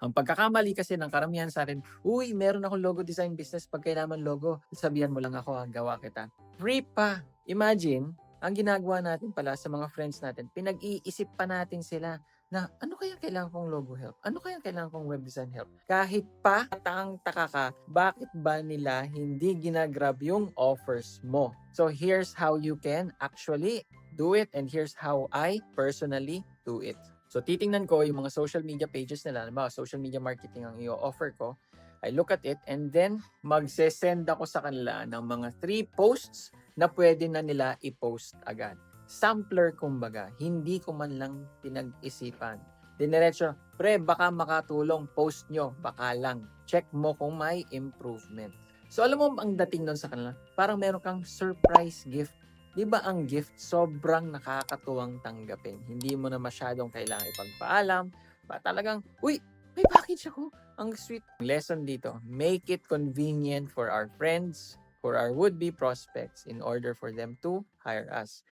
Ang pagkakamali kasi ng karamihan sa atin, uy, meron akong logo design business, pag kailangan logo, sabihan mo lang ako, ah, gawa kita. Free pa! Imagine, ang ginagawa natin pala sa mga friends natin, pinag-iisip pa natin sila na ano kaya kailangan kong logo help? Ano kaya kailangan kong web design help? Kahit pa taang taka ka, bakit ba nila hindi ginagrab yung offers mo? So here's how you can actually do it and here's how I personally do it. So titingnan ko yung mga social media pages nila, halimbawa social media marketing ang i-offer ko, I look at it and then magse-send ako sa kanila ng mga three posts na pwede na nila i-post agad. Sampler kumbaga, hindi ko man lang pinag-isipan. Dinerecho, pre, baka makatulong, post nyo, baka lang. Check mo kung may improvement. So alam mo ang dating nun sa kanila, parang meron kang surprise gift. Di ba ang gift sobrang nakakatuwang tanggapin? Hindi mo na masyadong kailangan ipagpaalam. Ba talagang, uy, may package ako. Ang sweet. Lesson dito, make it convenient for our friends, for our would-be prospects in order for them to hire us.